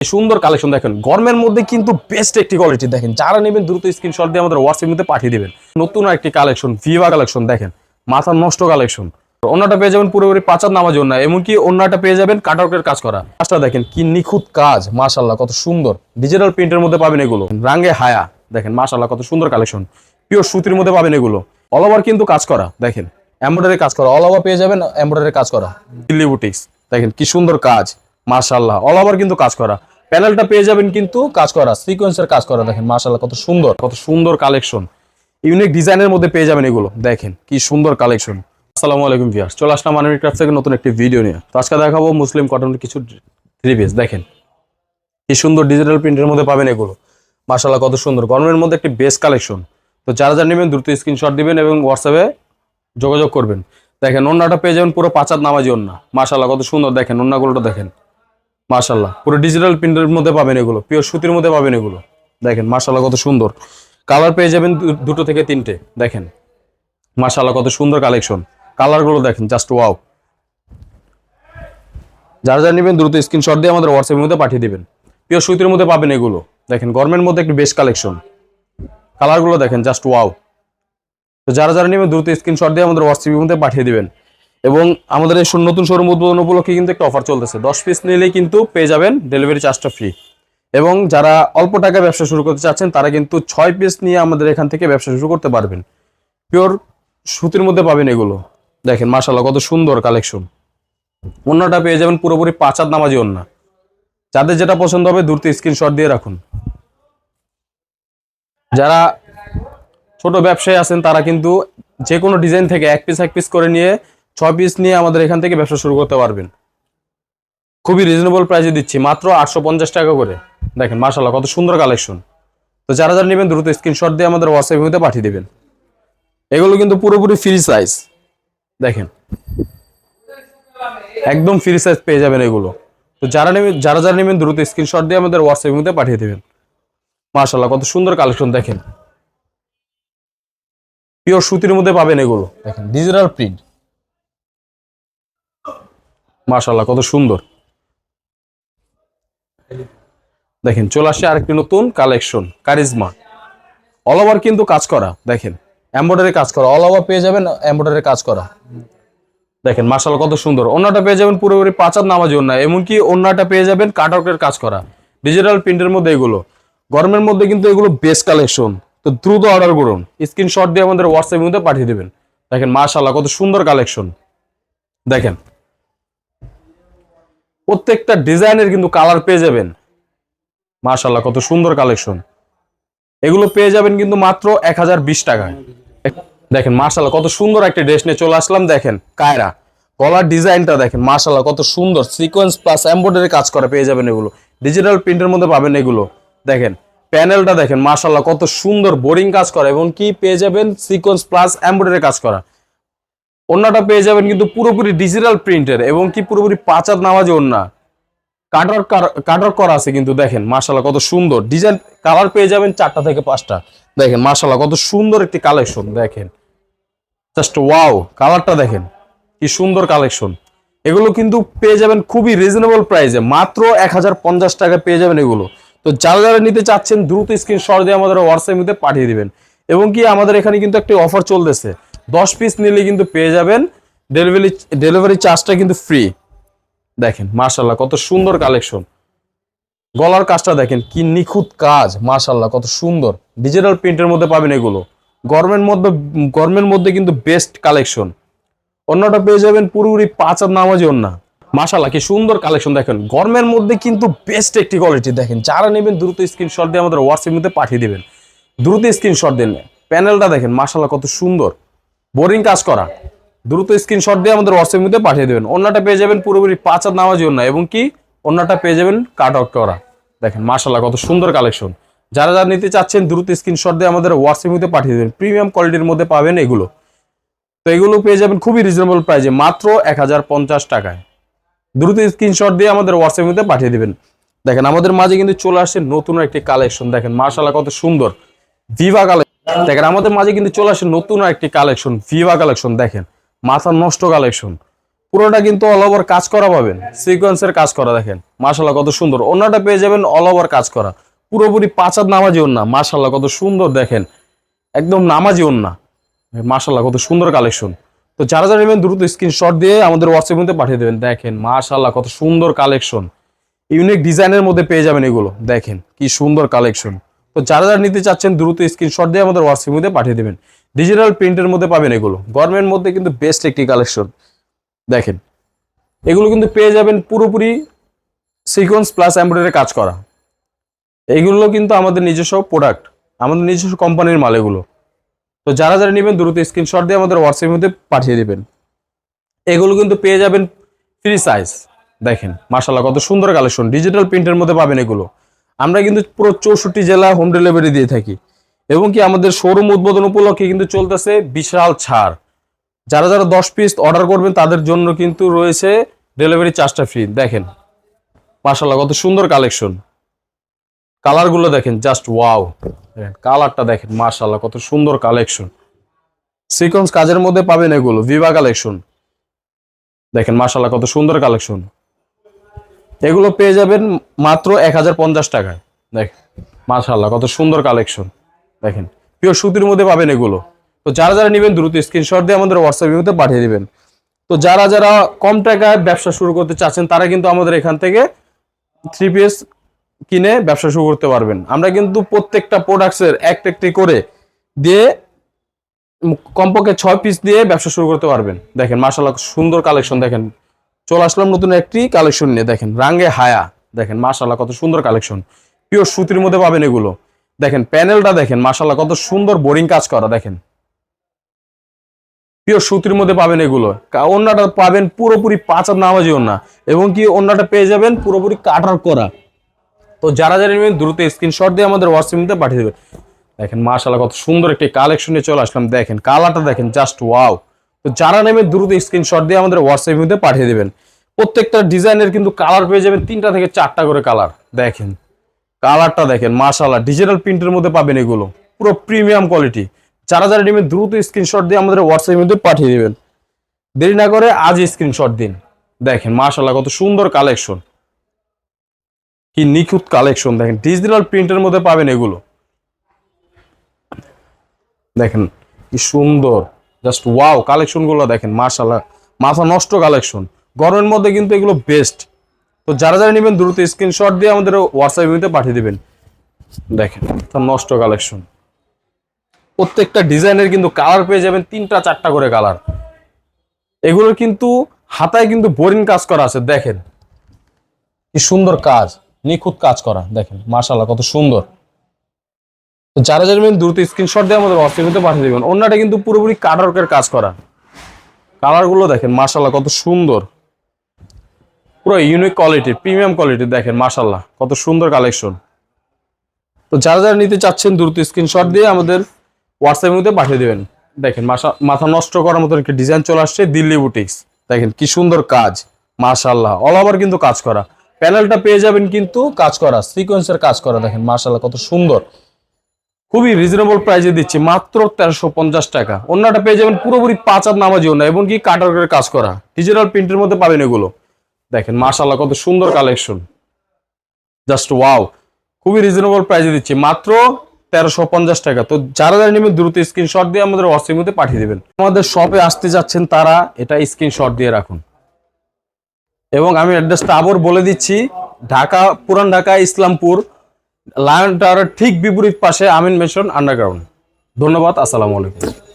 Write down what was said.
সুন্দর কালেকশন দেখেন। গরমের মধ্যে কিন্তু বেস্ট একটি কোয়ালিটি দেখেন। যারা নেবেন, দ্রুত স্ক্রিনশট দিয়ে আমাদের হোয়াটসঅ্যাপ মধ্যে পাঠিয়ে দেবেন। নতুন একটি কালেকশন ভিভা কালেকশন দেখেন। মাথা নষ্ট কালেকশন অন্যটা পেয়ে যাবেন পুরোপুরি পাঁচার নামাজ অন্য এমনকি অন্যটা পেয়ে যাবেন কাটওয়ার্কের কাজ করা। কাজটা দেখেন, কি নিখুঁত কাজ। মাশাল্লাহ কত সুন্দর। ডিজিটাল প্রিন্টের মধ্যে পাবেন এগুলো। রাঙ্গে হায়া। দেখেন মাশাল্লাহ কত সুন্দর কালেকশন পিওর সুতির মধ্যে পাবেন এগুলো। অল ওভার কিন্তু কাজ করা। দেখেন এমব্রয়ডারি কাজ করা। অল ওভার পেয়ে যাবেন এমব্রয়ডারি কাজ করা। দিল্লি বুটিক্স দেখেন, কি সুন্দর কাজ। মাশাল্লাহ অল ওভার কিন্তু কাজ করা। প্যানেলটা পেয়ে যাবেন কিন্তু কাজ করা সিকোয়েন্সের কাজ করা, দেখেন মাশাল্লাহ কত সুন্দর। কত সুন্দর কালেকশন ইউনিক ডিজাইনের মধ্যে পেয়ে যাবেন এগুলো, দেখেন কি সুন্দর কালেকশন আসসালামু আলাইকুম ভিউয়ার্স চলে আসলাম মানবিক ক্রাফট থেকে নতুন একটি ভিডিও নিয়ে। তো আজকে দেখাবো মুসলিম কটনের কিছু থ্রি পিস দেখেন। কি সুন্দর ডিজিটাল প্রিন্টের মধ্যে পাবেন এগুলো। মাশাল্লাহ কত সুন্দর। গরমের মধ্যে একটি বেস্ট কালেকশন তো যারা যারা নেবেন দ্রুত স্ক্রিনশট দিবেন এবং হোয়াটসঅ্যাপে যোগাযোগ করবেন। দেখেন অন্যটা পেয়ে যাবেন পুরো পাঁচাত নামাজি অন্য মাশাল্লাহ কত সুন্দর, দেখেন অন্যগুলোটা দেখেন। মাশাল্লাহ পুরো ডিজিটাল প্রিন্টের মধ্যে পাবেন এগুলো পিওর সুতির মধ্যে পাবেন এগুলো। দেখেন মাশাল্লাহ কত সুন্দর। কালার পেয়ে যাবেন দুটো থেকে তিনটে, দেখেন। মাশাল্লাহ কত সুন্দর কালেকশন কালারগুলো দেখেন জাস্ট ওয়াও যারা যারা নেবেন, দ্রুত স্ক্রিনশট দিয়ে আমাদের হোয়াটসঅ্যাপের মধ্যে পাঠিয়ে দিবেন। পিওর সুতির মধ্যে পাবেন এগুলো। দেখেন গরমের মধ্যে একটি বেস্ট কালেকশন কালারগুলো দেখেন জাস্ট ওয়াও তো যারা যারা নেবেন, দ্রুত স্ক্রিনশট দিয়ে আমাদের হোয়াটসঅ্যাপের মধ্যে পাঠিয়ে দিবেন। এবং আমাদের এই নতুন শোরুম উদ্বোধন উপলক্ষে কিন্তু একটা অফার চলতেছে। দশ পিস নিলেই কিন্তু পেয়ে যাবেন ডেলিভারি চার্জটা ফ্রি এবং যারা অল্প টাকায় ব্যবসা শুরু করতে চাচ্ছেন, তারা কিন্তু ছয় পিস নিয়ে আমাদের এখান থেকে ব্যবসা শুরু করতে পারবেন। পিওর সুতির মধ্যে পাবেন এগুলো। দেখেন মাশাল্লাহ কত সুন্দর কালেকশন অন্যটা পেয়ে যাবেন পুরোপুরি পাঁচ হাত নামাজি অন্য যাদের যেটা পছন্দ হবে, দ্রুত স্ক্রিনশট দিয়ে রাখুন। যারা ছোট ব্যবসায়ী আছেন, তারা কিন্তু যে কোনো ডিজাইন থেকে এক পিস এক পিস করে নিয়ে ছয় পিস নিয়ে আমাদের এখান থেকে ব্যবসা শুরু করতে পারবেন। খুবই রিজনেবল প্রাইসে দিচ্ছি, মাত্র আটশো পঞ্চাশ টাকা করে। দেখেন মাশাল্লাহ কত সুন্দর কালেকশন তো যারা যারা নেবেন, দ্রুত স্ক্রিনশট দিয়ে আমাদের হোয়াটসঅ্যাপ পাঠিয়ে দেবেন। এগুলো কিন্তু পুরোপুরি ফ্রি সাইজ দেখেন, একদম ফ্রি সাইজ পেয়ে যাবেন এগুলো। তো যারা নেবেন, যারা যারা নেবেন, দ্রুত স্ক্রিনশট দিয়ে আমাদের হোয়াটসঅ্যাপ পাঠিয়ে দেবেন। মাশাল্লাহ কত সুন্দর কালেকশন দেখেন। পিওর সুতির মধ্যে পাবেন এগুলো। দেখেন ডিজিটাল প্রিন্ট মাশাল্লাহ কত সুন্দর। দেখেন, চলে আসছে আরেকটি নতুন কালেকশন কারিজমা অল ওভার কিন্তু কাজ করা, দেখেন এমব্রয়ডারি কাজ করা অল ওভার পেয়ে যাবেন এমব্রয়ডারি কাজ করা। দেখেন মার্শাল কত সুন্দর। অন্যটা পেয়ে যাবেন পুরোপুরি পাঁচার নামাজি অন্য এমনকি অন্যটা পেয়ে যাবেন কাটওয়ার্কের কাজ করা। ডিজিটাল প্রিন্টের মধ্যে এগুলো। গরমের মধ্যে কিন্তু এগুলো বেস্ট কালেকশন তো দ্রুত অর্ডার করুন। স্ক্রিনশট দিয়ে আমাদের হোয়াটসঅ্যাপের মধ্যে পাঠিয়ে দেবেন। দেখেন মার্শাল্লাহ কত সুন্দর কালেকশন দেখেন প্রত্যেকটা ডিজাইনের কিন্তু কালার পেয়ে যাবেন। মার্শাল্লাহ কত সুন্দর কালেকশন। এগুলো পেয়ে যাবেন কিন্তু মাত্র এক হাজার বিশ টাকায়। দেখেন মার্শাল্লাহ কত সুন্দর একটা ড্রেস নিয়ে চলে আসলাম, দেখেন, কায়রা। গলার ডিজাইনটা দেখেন মার্শাল্লাহ কত সুন্দর। সিকোয়েন্স প্লাস এমব্রয়ডারি কাজ করে পেয়ে যাবেন এগুলো। ডিজিটাল প্রিন্টের মধ্যে পাবেন এগুলো। দেখেন, প্যানেলটা দেখেন মার্শাল্লাহ কত সুন্দর বোরিং কাজ করা এবং কি পেয়ে যাবেন? সিকোয়েন্স প্লাস এমব্রয়ডারি কাজ করা। অন্যটা পেয়ে যাবেন কিন্তু পুরোপুরি ডিজিটাল প্রিন্টের এবং কি পুরোপুরি পাঁচাত নামাজে অন্য কাটার কাটার করা আছে কিন্তু দেখেন মার্শাল্লাহ কত সুন্দর। ডিজাইন কালার পেয়ে যাবেন চারটা থেকে পাঁচটা। দেখেন মার্শাল্লাহ কত সুন্দর একটি কালেকশন দেখেন। জাস্ট ওয়াও কালারটা দেখেন, কি সুন্দর কালেকশন এগুলো কিন্তু পেয়ে যাবেন খুবই রিজনেবল প্রাইসে মাত্র এক হাজার পঞ্চাশ টাকা পেয়ে যাবেন এগুলো। তো যারা যারা নিতে চাচ্ছেন, দ্রুত স্ক্রিনশট দিয়ে আমাদের হোয়াটসঅ্যাপ মধ্যে পাঠিয়ে দিবেন। এবং কি আমাদের এখানে কিন্তু একটি অফার চলতেছে। দশ পিস নিলে কিন্তু পেয়ে যাবেন ডেলিভারি ডেলিভারি চার্জটা কিন্তু ফ্রি দেখেন মার্শাল্লাহ কত সুন্দর কালেকশন গলার কাজটা দেখেন, কি নিখুঁত কাজ মার্শাল্লাহ কত সুন্দর। ডিজিটাল প্রিন্টের মধ্যে পাবেন এগুলো। গরমের মধ্যে গরমের মধ্যে কিন্তু বেস্ট কালেকশন অন্যটা পেয়ে যাবেন পুরোপুরি পাঁচ নামাজি অন্য। মাশাল্লাহ কি সুন্দর কালেকশন দেখেন। গরমের মধ্যে কিন্তু বেস্ট একটি কোয়ালিটি দেখেন। যারা নেবেন দ্রুত স্ক্রিনশট দিয়ে আমাদের হোয়াটসঅ্যাপ মধ্যে পাঠিয়ে দিবেন। দ্রুত স্ক্রিনশট দিন প্যানেলটা দেখেন মাশাল্লাহ কত সুন্দর। বোরিং কাজ করা। দ্রুত স্ক্রিনশট দিয়ে আমাদের হোয়াটসঅ্যাপ মধ্যে পাঠিয়ে দেবেন। অন্যটা পেয়ে যাবেন পুরোপুরি পাঁচ আর নামাজি অন্য এবং কি? অন্যটা পেয়ে যাবেন কাট আউট করা। দেখেন মাশাল্লাহ কত সুন্দর কালেকশন যারা যারা নিতে চাচ্ছেন, দ্রুত স্ক্রিনশট দিয়ে আমাদের হোয়াটসঅ্যাপ মধ্যে পাঠিয়ে দেবেন। প্রিমিয়াম কোয়ালিটির মধ্যে পাবেন এগুলো। তো এগুলো পেয়ে যাবেন খুবই রিজনেবল প্রাইসে মাত্র এক হাজার পঞ্চাশ টাকায়। দ্রুত স্ক্রিনশট দিয়ে আমাদের হোয়াটসঅ্যাপ মধ্যে পাঠিয়ে দেবেন। দেখেন, আমাদের মাঝে কিন্তু চলে আসছে নতুন একটি কালেকশন দেখেন মার্শাল্লাহ কত সুন্দর। ভিভা কালেকশন দেখেন, আমাদের মাঝে কিন্তু চলে আসে নতুন একটি কালেকশন ভিভা কালেকশন দেখেন, মাথা নষ্ট কালেকশন পুরোটা কিন্তু অল ওভার কাজ করা পাবেন সিকোয়েন্সের কাজ করা, দেখেন। মাশাল্লাহ কত সুন্দর। অন্যটা পেয়ে যাবেন অল ওভার কাজ করা। পুরোপুরি পাঁচাত নামাজি ওন্না মাশাল্লাহ কত সুন্দর, দেখেন। একদম নামাজি ওন্না মাশাল্লাহ কত সুন্দর কালেকশন তো যারা যারা নেবেন, দ্রুত স্ক্রিনশট দিয়ে আমাদের হোয়াটসঅ্যাপ মধ্যে পাঠিয়ে দেবেন। দেখেন মাশাল্লাহ কত সুন্দর কালেকশন ইউনিক ডিজাইনের মধ্যে পেয়ে যাবেন এগুলো। দেখেন, কি সুন্দর কালেকশন তো যারা যারা নিতে চাচ্ছেন, দ্রুত স্ক্রিনশট দিয়ে আমাদের হোয়াটসঅ্যাপ মধ্যে পাঠিয়ে দেবেন। ডিজিটাল প্রিন্টের মধ্যে পাবেন এগুলো। গরমের মধ্যে কিন্তু বেস্ট একটি কালেকশন দেখেন, এগুলো কিন্তু পেয়ে যাবেন পুরোপুরি সিকোয়েন্স প্লাস এমব্রয়ডারি কাজ করা। এইগুলো কিন্তু আমাদের নিজস্ব প্রোডাক্ট আমাদের নিজস্ব কোম্পানির মাল এগুলো। তো যারা যারা নেবেন, দ্রুত স্ক্রিনশট দিয়ে আমাদের হোয়াটসঅ্যাপের মধ্যে পাঠিয়ে দেবেন। এগুলো কিন্তু পেয়ে যাবেন ফ্রি সাইজ দেখেন মাশাল্লাহ কত সুন্দর কালেকশন ডিজিটাল প্রিন্টের মধ্যে পাবেন এগুলো। আমরা কিন্তু পুরো চৌষট্টি জেলা হোম ডেলিভারি দিয়ে থাকি। এবং কি আমাদের শোরুম উদ্বোধন উপলক্ষে কিন্তু চলতেছে বিশাল ছাড়। যারা যারা দশ পিস অর্ডার করবেন, তাদের জন্য কিন্তু রয়েছে ডেলিভারি চার্জটা ফ্রি দেখেন মাশাল্লাহ কত সুন্দর কালেকশন কালারগুলো দেখেন জাস্ট ওয়াও কালারটা দেখেন মাশাল্লাহ কত সুন্দর কালেকশন সিকোয়েন্স কাজের মধ্যে পাবেন এগুলো ভিভা কালেকশন দেখেন মাশাল্লাহ কত সুন্দর কালেকশন এগুলো পেয়ে যাবেন মাত্র এক হাজার পঞ্চাশ টাকায়। দেখ মাশাল্লাহ কত সুন্দর কালেকশন দেখেন পিওর সুতির মধ্যে পাবেন এগুলো। তো যারা যারা নেবেন, দ্রুত স্ক্রিনশট দিয়ে আমাদের হোয়াটসঅ্যাপের মধ্যে পাঠিয়ে দিবেন। তো যারা যারা কম টাকায় ব্যবসা শুরু করতে চাচ্ছেন, তারা কিন্তু আমাদের এখান থেকে থ্রি পিস কিনে ব্যবসা শুরু করতে পারবেন। আমরা কিন্তু প্রত্যেকটা প্রোডাক্টসের একটা একটি করে দিয়ে কমপক্ষে ছয় পিস দিয়ে ব্যবসা শুরু করতে পারবেন। দেখেন মাশাল্লাহ সুন্দর কালেকশন দেখেন। চলে আসলাম নতুন একটি কালেকশন নিয়ে। দেখেন রাঙ্গে হায়া। দেখেন মাশাল্লাহ কত সুন্দর কালেকশন পিওর সুতির মধ্যে পাবেন এগুলো। দেখেন প্যানেলটা দেখেন মাশাল্লাহ কত সুন্দর বোরিং কাজ করা, দেখেন। পিওর সুতির মধ্যে পাবেন এগুলো। ওন্নাটা পাবেন পুরোপুরি পাঁচ আর নামাজি ওন্না এবং কি ওন্নাটা পেয়ে যাবেন পুরোপুরি কাটার করা। তো যারা যারা নেবেন, দ্রুত স্ক্রিনশট দিয়ে আমাদের হোয়াটসঅ্যাপে পাঠিয়ে দেবেন। দেখেন মাশাল্লাহ কত সুন্দর একটি কালেকশনে চলে আসলাম। দেখেন কালারটা দেখেন জাস্ট ওয়াও তো যারা নেবেন দ্রুত স্ক্রিনশট দিয়ে আমাদের হোয়াটসঅ্যাপের মধ্যে পাঠিয়ে দেবেন। প্রত্যেকটা ডিজাইনের কিন্তু কালার পেয়ে যাবেন তিনটা থেকে চারটা করে কালার দেখেন কালারটা দেখেন মাশাল্লাহ ডিজিটাল প্রিন্টের মধ্যে পাবেন এগুলো। পুরো প্রিমিয়াম কোয়ালিটি যারা যারা নেবেন দ্রুত স্ক্রিনশট দিয়ে আমাদের হোয়াটসঅ্যাপের মধ্যে পাঠিয়ে দেবেন। দেরি না করে আজ স্ক্রিনশট দিন। দেখেন মাশাল্লাহ কত সুন্দর কালেকশন কি নিখুঁত কালেকশন দেখেন ডিজিটাল প্রিন্টের মধ্যে পাবেন এগুলো। দেখেন, কি সুন্দর। জাস্ট ওয়াও কালেকশনগুলো দেখেন মাশাল্লাহ মাথা নষ্ট কালেকশন গরমের মধ্যে কিন্তু এগুলো বেস্ট তো যারা যারা নেবেন, দ্রুত স্ক্রিনশট দিয়ে আমাদের হোয়াটসঅ্যাপ মধ্যে পাঠিয়ে দিবেন। দেখেন তার নষ্ট কালেকশন প্রত্যেকটা ডিজাইনের কিন্তু কালার পেয়ে যাবেন, তিনটা চারটা করে কালার এগুলোর কিন্তু হাতায় কিন্তু বোরিং কাজ করা আছে, দেখেন। কি সুন্দর কাজ, নিখুঁত কাজ করা, দেখেন মাশাল্লাহ কত সুন্দর। যারা যারা নেবেন দ্রুত স্ক্রিনশট দিয়ে আমাদের হোয়াটসঅ্যাপে পাঠিয়ে দেবেন। অন্যটা কিন্তু পুরোপুরি কাটারকের কাজ করা। কালারগুলো দেখেন মাশাল্লাহ কত সুন্দর। পুরো ইউনিক কোয়ালিটি প্রিমিয়াম কোয়ালিটি দেখেন মাশাল্লাহ কত সুন্দর কালেকশন তো যারা যারা নিতে চাচ্ছেন দ্রুত স্ক্রিনশট দিয়ে আমাদের হোয়াটসঅ্যাপের মধ্যে পাঠিয়ে দেবেন। দেখেন মাথা নষ্ট করার মতো একটি ডিজাইন চলে আসছে দিল্লি বুটিক্স দেখেন, কি সুন্দর কাজ মাশাল্লাহ অল ওভার কিন্তু কাজ করা। প্যানেলটা পেয়ে যাবেন কিন্তু কাজ করা সিকোয়েন্সের কাজ করা, দেখেন মাশাল্লাহ কত সুন্দর। খুবই রিজনেবল প্রাইসে দিচ্ছি, মাত্র তেরোশো পঞ্চাশ টাকা। অন্যটা পেয়ে যাবেন পুরোপুরি পাঁচ আর নামাজি অন্য এবং কি কাটার কাজ করা। ডিজিটাল প্রিন্টের মধ্যে পাবেন এগুলো। দেখেন মাশাল্লাহ কত সুন্দর কালেকশন জাস্ট ওয়াও খুবই রিজনেবল প্রাইসে দিচ্ছি, মাত্র তেরোশো পঞ্চাশ টাকা। তো যারা যারা নেবেন, দ্রুত স্ক্রিনশট দিয়ে আমাদের হোয়াটসঅ্যাপের মধ্যে পাঠিয়ে দেবেন। আমাদের শপে আসতে যাচ্ছেন তারা, এটা স্ক্রিনশট দিয়ে রাখুন। এবং আমি অ্যাড্রেসটা আবার বলে দিচ্ছি, ঢাকা, পুরান ঢাকা, ইসলামপুর। লায়ন টাওয়ারের ঠিক বিপরীত পাশে আমিন মেশন আন্ডারগ্রাউন্ড ধন্যবাদ আসসালামু আলাইকুম।